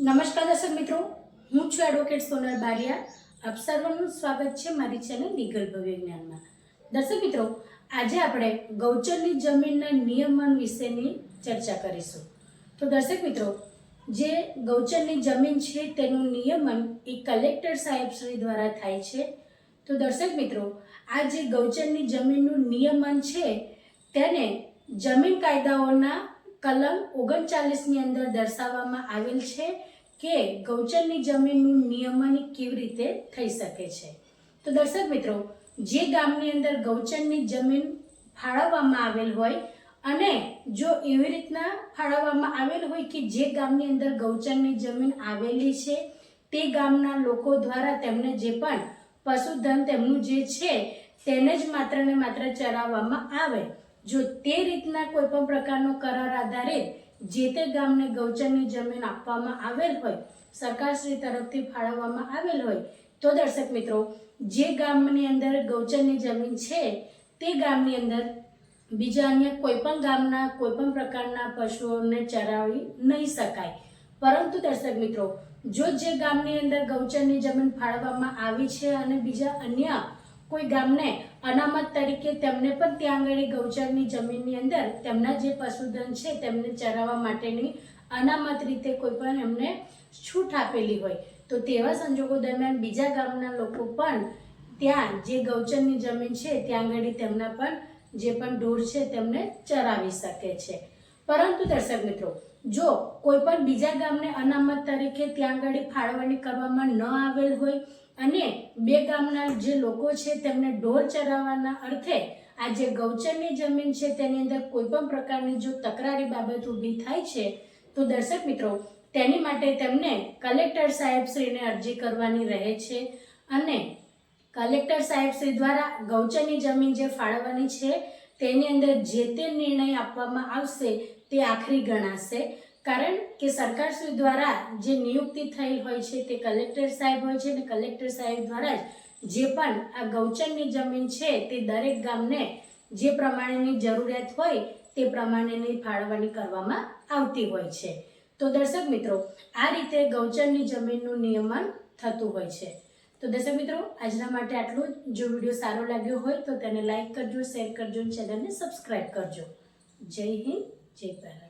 નમસ્કાર દર્શક મિત્રો, હું છું એડવોકેટ સોનલ બારિયા. આપ સર્વનું સ્વાગત છે મારી ચેનલ લીગલ ભવ્ય જ્ઞાનમાં. દર્શક મિત્રો, આજે આપણે ગૌચરની જમીનના નિયમન વિશેની ચર્ચા કરીશું. તો દર્શક મિત્રો, જે ગૌચરની જમીન છે તેનું નિયમન એ કલેક્ટર સાહેબ શ્રી દ્વારા થાય છે. તો દર્શક મિત્રો, આ જે ગૌચરની જમીનનું નિયમન છે, તેને જમીન કાયદાઓના કલમ ઓગણચાલીસની અંદર દર્શાવવામાં આવેલ છે. કે ગૌચરની જમીનનું નિયમન કેવી રીતે થઈ શકે છે? તો દર્શક મિત્રો, જે ગામની અંદર ગૌચરની જમીન ફાળવવામાં આવેલ હોય અને જો એવી રીતના ફાળવવામાં આવેલ હોય કે જે ગામની અંદર ગૌચરની જમીન આવેલી છે, તે ગામના લોકો દ્વારા તેમને જે પણ પશુધન તેમનું જે છે, તેને જ માત્ર ને માત્ર ચરાવવામાં આવે. જો તે રીતના કોઈ પણ પ્રકારનો કરાર આધારિત જે તે ગામને ગૌચરની જમીન આપવામાં આવેલ હોય સરકારશ્રી તરફથી ફાળવવામાં આવેલ હોય, તો દર્શક મિત્રો, જે ગામની અંદર ગૌચરની જમીન છે, તે ગામની અંદર બીજા અન્ય કોઈ પણ ગામના કોઈ પણ પ્રકારના પશુઓને ચરાવી નહીં શકાય. પરંતુ દર્શક મિત્રો, જો જે ગામની અંદર ગૌચરની જમીન ફાળવવામાં આવી છે અને બીજા અન્ય કોઈ ગામને અનામત તરીકે તેમને પણ ત્યાં આગળ ગૌચરની જમીનની અંદર તેમના જે પશુધન છે તેમને ચરાવવા માટેની અનામત રીતે કોઈ પણ એમને છૂટ આપેલી હોય. તો તેવા સંજોગો દરમિયાન બીજા ગામના લોકો પણ ત્યાં જે ગૌચરની જમીન છે ત્યાં આગળ તેમના પણ જે પણ ઢોર છે તેમને ચરાવી શકે છે. પરંતુ દર્શક મિત્રો, જો કોઈ પણ બીજા ગામને અનામત તરીકે ત્યાં આગળ ફાળવણી કરવામાં ન આવેલ હોય અને બે ગામના જે લોકો છે તેમને ઢોર ચરાવવાના અર્થે આ જે ગૌચરની જમીન છે તેની અંદર કોઈ પણ પ્રકારની જો તકરારી બાબત ઊભી થાય છે, તો દર્શક મિત્રો, તેની માટે તેમને કલેક્ટર સાહેબશ્રીને અરજી કરવાની રહે છે અને કલેક્ટર સાહેબશ્રી દ્વારા ગૌચરની જમીન જે ફાળવવાની છે તેની અંદર જે તે નિર્ણય આપવામાં આવશે તે આખરી ગણાશે. કારણ કે સરકારશ્રી દ્વારા જે નિયુક્તિ થયેલ હોય છે તે કલેક્ટર સાહેબ હોય છે અને કલેક્ટર સાહેબ દ્વારા જ જે પણ આ ગૌચરની જમીન છે તે દરેક ગામને જે પ્રમાણેની જરૂરિયાત હોય તે પ્રમાણેની ફાળવણી કરવામાં આવતી હોય છે. તો દર્શક મિત્રો, આ રીતે ગૌચરની જમીનનું નિયમન થતું હોય છે. તો દર્શક મિત્રો, આજના માટે આટલું જ. જો વીડિયો સારો લાગ્યો હોય તો તેને લાઈક કરજો, શેર કરજો ચેનલને સબસ્ક્રાઈબ કરજો. જય હિન્દ. જય ભારત